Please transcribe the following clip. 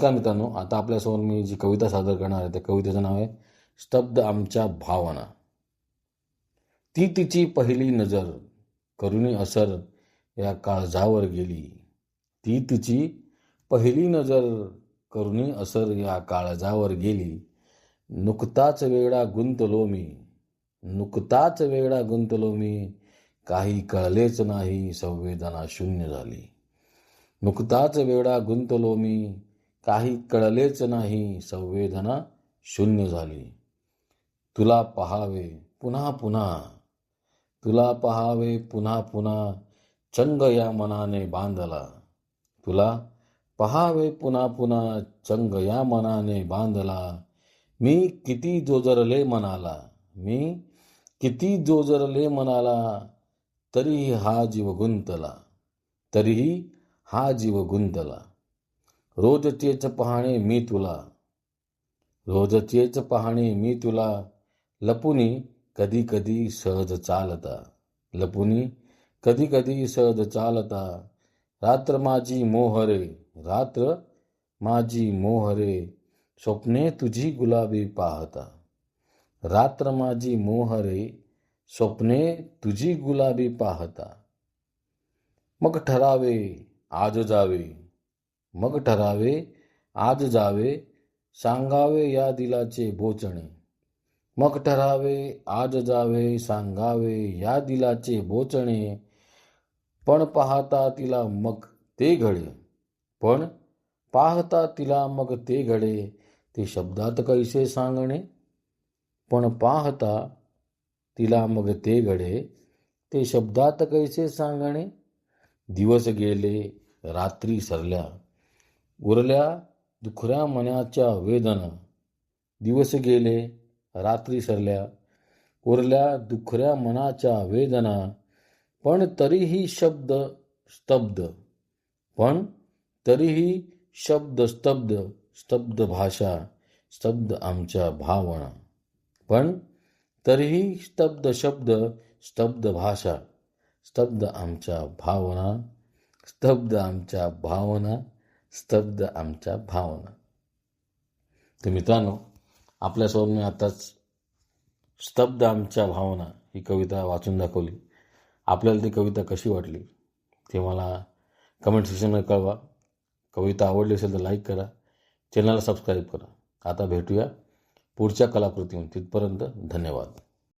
नमस्कार मित्रांनो आता आपल्यासमोर मी जी कविता सादर करणार आहे त्या कवितेचं नाव आहे स्तब्ध आमच्या भावना. ती तिची पहिली नजर करुणी असर या काळजावर गेली. ती तिची पहिली नजर करुणी असर या काळजावर गेली. नुकताच वेगळा गुंतलो मी नुकताच वेगळा गुंतलो मी काही कळलेच नाही संवेदना शून्य झाली. नुकताच वेगळा गुंतलो मी काही कळलेच नाही. संवेदना शून्य झाली. तुला पहावे पुन्हा पुन्हा. तुला पहावे पुन्हा पुन्हा. चंग या मनाने बांधला. तुला पहावे पुन्हा पुन्हा. चंग या मनाने बांधला. मी किती जोजरले मनाला. मी किती जोजरले मनाला. तरीही हा जीव गुंतला. तरीही हा जीव गुंतला. रोज तेच पाहणे मी तुला. रोज तेच पाहणे मी तुला. लपुनी कधी कधी सहज चालता. लपुनी कधी कधी सहज चालता. रात्र माझी मोहरे रात्र माझी मोहरे स्वप्ने तुझी गुलाबी पाहता. रात्र माझी मोहरे स्वप्ने तुझी गुलाबी पाहता. मग ठरावे आज जावे. मग ठरावे आज जावे सांगावे या दिलाचे बोचणे. मग ठरावे आज जावे सांगावे या दिलाचे बोचणे. पण पाहता तिला मग ते घडे. पण पाहता तिला मग ते घडे ते शब्दात कैसे सांगणे? पण पाहता तिला मग ते घडे ते शब्दात कैसे सांगणे? दिवस गेले रात्री सरल्या. उरल्या दुखऱ्या मनाच्या वेदना. दिवस गेले रात्री सरल्या. उरल्या दुखऱ्या मनाच्या वेदना. पण तरीही शब्द स्तब्ध. पण तरीही शब्द स्तब्ध स्तब्ध भाषा स्तब्ध आमच्या भावना. पण तरीही स्तब्ध शब्द स्तब्ध भाषा स्तब्ध आमच्या भावना स्तब्ध आमच्या भावना स्तब्ध आमच्या भावना. तर मित्रांनो आपल्यासमोर मी आताच स्तब्ध आमच्या भावना ही कविता वाचून दाखवली. आपल्याला ती कविता कशी वाटली ते मला कमेंट सेक्शनमध्ये कळवा. कविता आवडली असेल तर लाईक करा. चॅनलला सबस्क्राईब करा. आता भेटूया पुढच्या कलाकृतीमध्ये तिथपर्यंत धन्यवाद.